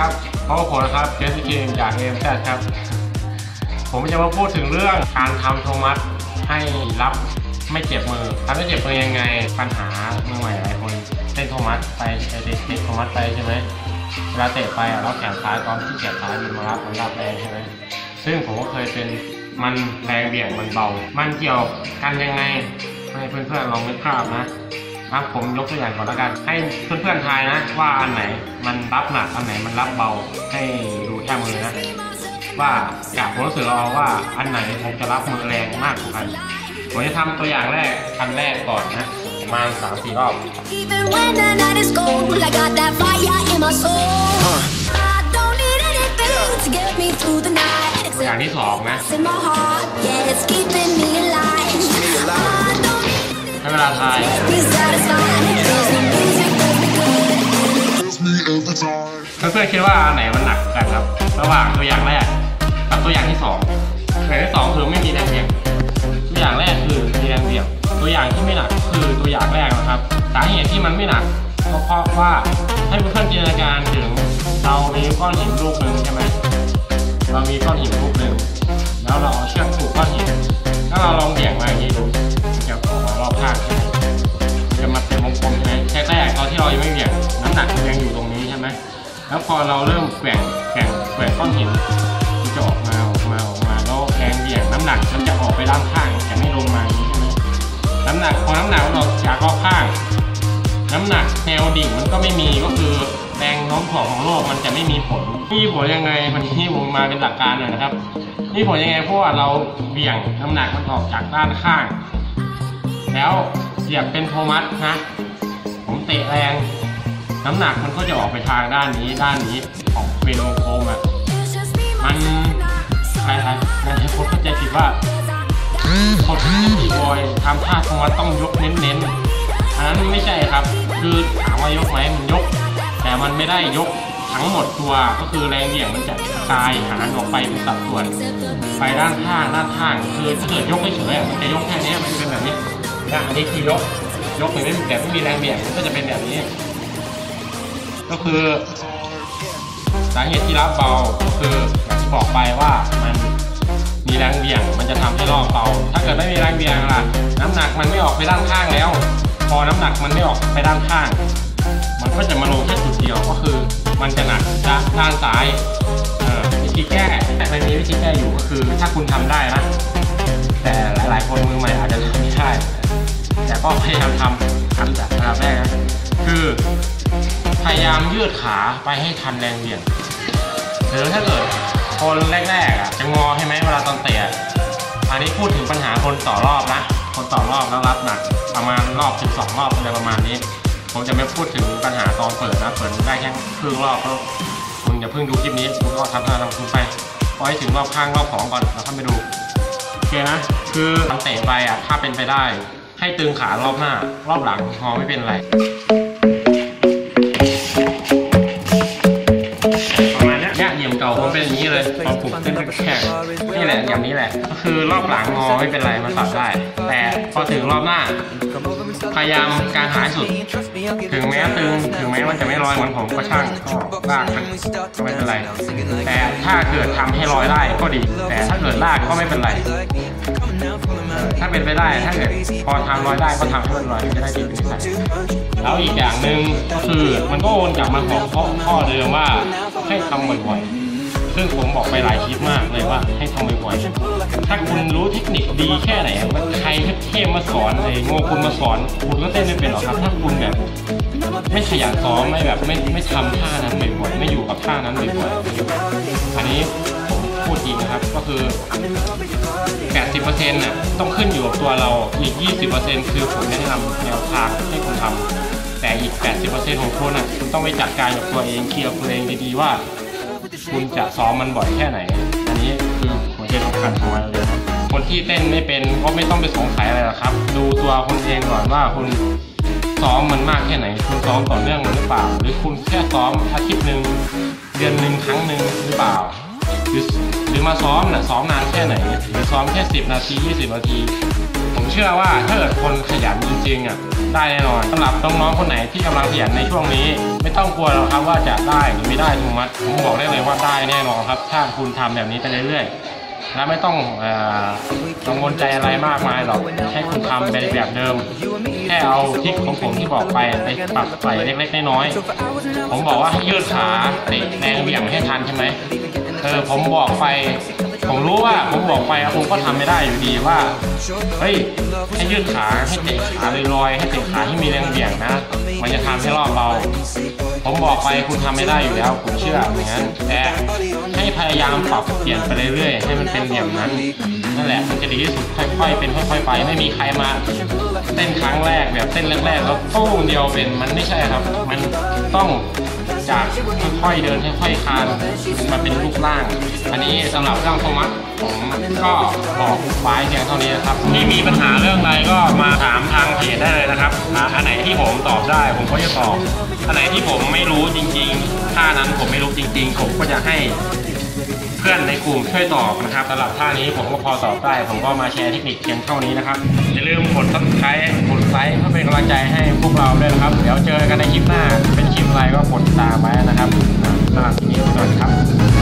ครับเพราะผมนะครับเจสซี่คิงจากเอ็มแครับ ผมจะมาพูดถึงเรื่องการทำโทมัสให้รับไม่เจ็บมือทำไม่เจ็บมือยังไง ปัญหามือใหม่หลายคนเล่นโทมัสไปเตะเตะโทมัสไปใช่ไหมเวลาเตะไปแล้วแขนซ้ายตอนที่แขนซ้ายมันมารับมันรับแรงใช่ไหมซึ่งผมก็เคยเป็นมันแรงเบี่ยงมันเบา มันเกี่ยวกันยังไงให้เพื่อนๆลองนึกภาพนะ ครับผมยกตัวอย่างก่อนแล้วกัน ให้เพื่อนๆทายนะ ว่าอันไหนมันรับหนักอันไหนมันรับเบาให้ดูแค่มือนะ ว่าจากผมรู้สึกเอาว่าอันไหนผมจะรับมือแรงมากกว่ากันผมจะทำตัวอย่างแรกอันแรกก่อนนะประมาณสามสี่รอบ Even when the night is cold, I got that fire in my soul. I don't need anything to get me through the night. ตัวอย่างที่สองนะ ลาทาย เพื่อนๆคิดว่าอันไหนมันหนักกันครับ ระหว่างตัวอย่างแรกกับตัวอย่างที่สองตัวอย่างที่สองคือไม่มีแรงเบี่ยงตัวอย่างแรกคือมีแรงเบี่ยงตัวอย่างที่ไม่หนักคือตัวอย่างแรกนะครับสาเหตุที่มันไม่หนักก็เพราะว่าให้เพื่อนๆจินตนาการถึงเรามีก้อนหินลูกหนึ่งใช่ไหมเรามีก้อนหินลูกหนึ่งแล้วเราเอาเชือกผูกก้อน พอเราเริ่มแกว่งแกว่งแกว่งก้อนหินมันจะออกมาออกมาออกมาแล้วแรงเหวี่ยงน้ำหนักมันจะออกไปด้านข้างแต่ไม่ลงมาอย่างนี้ใช่ไหมน้ำหนักพอน้ำหนักมันออกจากรอบข้าง น้ำหนักแนวดิ่งมันก็ไม่มีก็คือแรงโน้มถ่วงของโลกมันจะไม่มีผลมีผลยังไงมันที่ผมมาเป็นหลักการหน่อยนะครับมีผลยังไงเพราะว่าเราเบี่ยงน้ำหนักมันออกจากด้านข้าง แล้วเสียบเป็นโทมัสนะผมเตะแรง น้ำหนักมันก็จะออกไปทางด้านนี้ด้านนี้ออกเป็นวงกลมอะมันใครๆนั่นให้คนเข้าใจผิดว่าคนที่ตีบอยทำท่าโทมัสต้องยกเน้นๆอันนั้นไม่ใช่ครับ คือถามว่ายกไหมมันยก แต่มันไม่ได้ยกทั้งหมดตัวก็คือแรงเหวี่ยงมันจะกระจายหารออกไปเป็นสัดส่วน ไปด้านข้างด้านข้างคือถ้าเกิดยกเฉยๆอะมันจะยกแค่นี้มันจะเป็นแบบนี้นะอันนี้คือยกยกหรือไม่แต่ไม่มีแรงเบี่ยงมันก็จะเป็นแบบนี้ ก็คือสาเหตุที่รับเบาก็คืออย่างที่บอกไปว่ามันมีแรงเบี่ยง มันจะทำให้รอบเบา ถ้าเกิดไม่มีแรงเบี่ยงล่ะ น้ำหนักมันไม่ออกไปด้านข้างแล้ว พอน้ำหนักมันไม่ออกไปด้านข้าง มันก็จะมาลงแค่จุดเดียวก็คือ มันจะหนักด้านด้านซ้ายวิธีแก้แต่มันมีวิธีแก้อยู่ก็คือ ถ้าคุณทำได้นะแต่หลายๆคนมือใหม่อาจจะทำไม่ได้แต่ก็พยายามทำทำจากระดับแรกนะคือ พยายามยืดขาไปให้ทันแรงเหวี่ยงหรือถ้าเกิดคนแรกๆอะจะงอใช่ไหมเวลาตอนเตะอันนี้พูดถึงปัญหาคนต่อรอบนะคนต่อรอบแล้วรับหนักประมาณรอบถึงสองรอบอะไรประมาณนี้ ผมจะไม่พูดถึงปัญหาตอนเปิดนะเปิดได้แค่ครึ่งรอบก็คุณอย่าเพิ่งดูคลิปนี้คุณก็ทำทำทำคุณไปปล่อยให้ถึงรอบข้างรอบสองก่อนแล้วค่อยไปดูโอเคนะ คือทำเตะไปอะถ้าเป็นไปได้ ให้ตึงขารอบหน้ารอบหลังพอไม่เป็นไร เอย่างนี้เอนผมเต้นแข่งนี่แหละอย่างนี้แหละ ก็คือรอบหลังงอไม่เป็นไรมันปรับได้ แต่พอถึงรอบหน้า พยายามการหายสุด ถึงแม้ตึงถึงแม้มันจะไม่ลอยเหมือนผมก็ช่างก็ลากมันก็ไม่เป็นไร แต่ถ้าเกิดทำให้ลอยได้ก็ดี แต่ถ้าเกิดลากก็ไม่เป็นไร ถ้าเป็นไปได้ถ้าเกิดพอทำลอยได้ก็ทำให้มันลอยจะได้ดเป็นนิสัยแล้วอีกอย่างหนึ่งก็คือมันก็วนกลับมาของข้อข้อเดิมว่าให้ทำบ่อยๆ ซึ่งผมบอกไปหลายคลิปมากเลยว่าให้ทำบ่อยๆถ้าคุณรู้เทคนิคดีแค่ไหนมันใครเทพๆมาสอนเลยโง่คุณมาสอน คุณก็เต้นไม่เป็นหรอกครับ ถ้าคุณแบบ ไม่ขยันซ้อมไม่แบบไม่ไม่ทำท่านั้นบ่อยๆไม่อยู่กับท่านั้นบ่อยๆอันนี้ผมพูดจริงนะครับก็คือ 80%น่ะต้องขึ้นอยู่กับตัวเราอีก 20%คือผมแนะนำแนวทางให้คุณทำแต่อีก 80%ของคุณน่ะคุณต้องไปจัดการกับตัวเองเคลียร์ตัวเองดีๆว่า คุณจะซ้อมมันบ่อยแค่ไหน อันนี้คือหัวใจสำคัญของมันเลยครับคนที่เต้นไม่เป็นก็ไม่ต้องไปสงสัยอะไรหรอกครับ ดูตัวคุณเองก่อนว่าคุณซ้อมมันมากแค่ไหน คุณซ้อมต่อเนื่องหรือเปล่า หรือคุณแค่ซ้อมอาทิตย์หนึ่งเดือนหนึ่งครั้งหนึ่งหรือเปล่า หรือหรือมาซ้อมน่ะซ้อมนานแค่ไหนหรือซ้อมแค่ 10 นาที 20 นาที เชื่อว่าถ้าเกิดคนขยันจริงๆอะได้แน่นอนสำหรับน้องๆคนไหนที่กำลังขยันในช่วงนี้ ไม่ต้องกลัวหรอกครับว่าจะได้หรือไม่ได้ทุกมัดผมบอกได้เลยว่าได้แน่นอนครับ ถ้าคุณทำแบบนี้ไปเรื่อยๆและไม่ต้องเอ่อกังวลใจอะไรมากมายหรอกแค่คุณทำแบบเดิม แค่เอาทิกของผมที่บอกไปไปปรับใส่เล็กๆน้อยๆผมบอกว่าให้ยืดขาเตะแรงเหวี่ยงให้ทันใช่ไหมเออผมบอกไป ผมรู้ว่าผมบอกไปแล้วผมก็ทำไม่ได้อยู่ดีว่า เฮ้ย ให้ยืดขาให้เตะขาลอยๆให้เตะขาที่มีแรงเหวี่ยงนะ มันจะทำให้รอบเบา ผมบอกไปคุณทำไม่ได้อยู่แล้วผมเชื่ออย่างนั้นแต่ให้พยายามปรับเปลี่ยนไปเรื่อยๆ ให้มันเป็นอย่างนั้นนั่นแหละมันจะดีที่สุดค่อยๆ เป็นค่อยๆไปไม่มีใครมาเต้นครั้งแรกแบบเต้นแรกๆแล้วตู้เดียวเป็นมันไม่ใช่ครับ มันต้องจากค่อยๆเดินค่อยๆคานมาเป็นรูปร่าง อันนี้สำหรับเรื่องโทมัสผมก็บอกไว้เพียงเท่านี้นะครับที่มีปัญหาเรื่องอะไรก็มาถามทางเพจได้เลยนะครับอันไหนที่ผมตอบได้ผมก็จะตอบอันไหนที่ผมไม่รู้จริงๆท่านั้นผมไม่รู้จริง ๆ ผมก็จะให้เพื่อนในกลุ่มช่วยตอบนะครับสำหรับท่านี้ผมก็พอตอบได้ผมก็มาแชร์เทคนิคเพียงเท่านี้นะครับอย่าลืมกด subscribe กดไลค์เพื่อเป็นกำลังใจให้พวกเราด้วยนะครับ เดี๋ยวเจอกันในคลิปหน้าเป็นคลิป อะไรก็กดติดตามไว้นะครับสำหรับทีนี้สวัสดีครับ